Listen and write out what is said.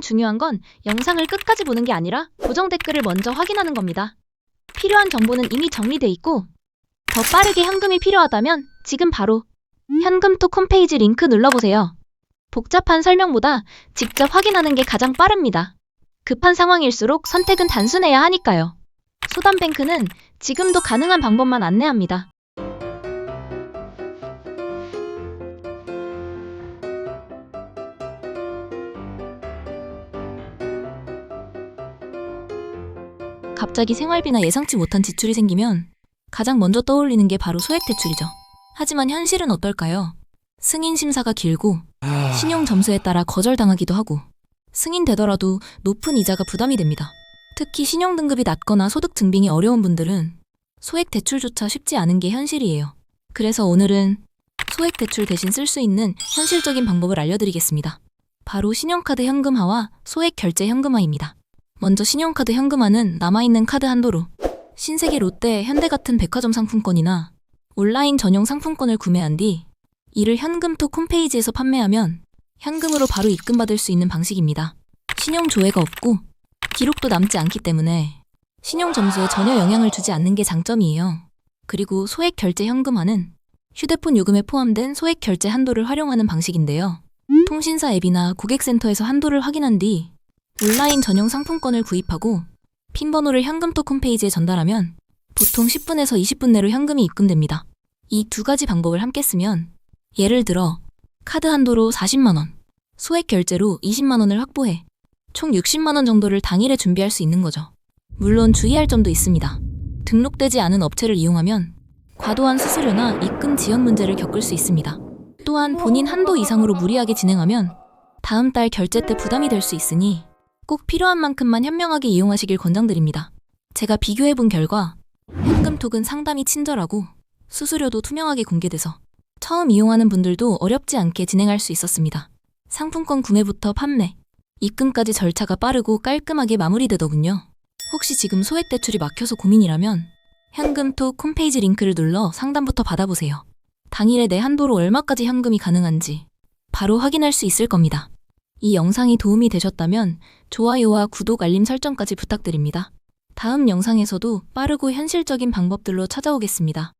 중요한 건 영상을 끝까지 보는 게 아니라 고정 댓글을 먼저 확인하는 겁니다. 필요한 정보는 이미 정리돼 있고 더 빠르게 현금이 필요하다면 지금 바로 현금톡 홈페이지 링크 눌러보세요. 복잡한 설명보다 직접 확인하는 게 가장 빠릅니다. 급한 상황일수록 선택은 단순해야 하니까요. 소담뱅크는 지금도 가능한 방법만 안내합니다. 갑자기 생활비나 예상치 못한 지출이 생기면 가장 먼저 떠올리는 게 바로 소액 대출이죠. 하지만 현실은 어떨까요? 승인 심사가 길고 신용 점수에 따라 거절당하기도 하고 승인되더라도 높은 이자가 부담이 됩니다. 특히 신용 등급이 낮거나 소득 증빙이 어려운 분들은 소액 대출조차 쉽지 않은 게 현실이에요. 그래서 오늘은 소액 대출 대신 쓸 수 있는 현실적인 방법을 알려드리겠습니다. 바로 신용카드 현금화와 소액 결제 현금화입니다. 먼저 신용카드 현금화는 남아있는 카드 한도로 신세계 롯데, 현대 같은 백화점 상품권이나 온라인 전용 상품권을 구매한 뒤 이를 현금톡 홈페이지에서 판매하면 현금으로 바로 입금받을 수 있는 방식입니다. 신용 조회가 없고 기록도 남지 않기 때문에 신용 점수에 전혀 영향을 주지 않는 게 장점이에요. 그리고 소액 결제 현금화는 휴대폰 요금에 포함된 소액 결제 한도를 활용하는 방식인데요. 통신사 앱이나 고객센터에서 한도를 확인한 뒤 온라인 전용 상품권을 구입하고 핀 번호를 현금톡 홈페이지에 전달하면 보통 10분에서 20분 내로 현금이 입금됩니다. 이 두 가지 방법을 함께 쓰면 예를 들어 카드 한도로 40만 원, 소액 결제로 20만 원을 확보해 총 60만 원 정도를 당일에 준비할 수 있는 거죠. 물론 주의할 점도 있습니다. 등록되지 않은 업체를 이용하면 과도한 수수료나 입금 지연 문제를 겪을 수 있습니다. 또한 본인 한도 이상으로 무리하게 진행하면 다음 달 결제 때 부담이 될 수 있으니 꼭 필요한 만큼만 현명하게 이용하시길 권장드립니다. 제가 비교해 본 결과 현금톡은 상담이 친절하고 수수료도 투명하게 공개돼서 처음 이용하는 분들도 어렵지 않게 진행할 수 있었습니다. 상품권 구매부터 판매, 입금까지 절차가 빠르고 깔끔하게 마무리되더군요. 혹시 지금 소액 대출이 막혀서 고민이라면 현금톡 홈페이지 링크를 눌러 상담부터 받아보세요. 당일에 내 한도로 얼마까지 현금이 가능한지 바로 확인할 수 있을 겁니다. 이 영상이 도움이 되셨다면 좋아요와 구독 알림 설정까지 부탁드립니다. 다음 영상에서도 빠르고 현실적인 방법들로 찾아오겠습니다.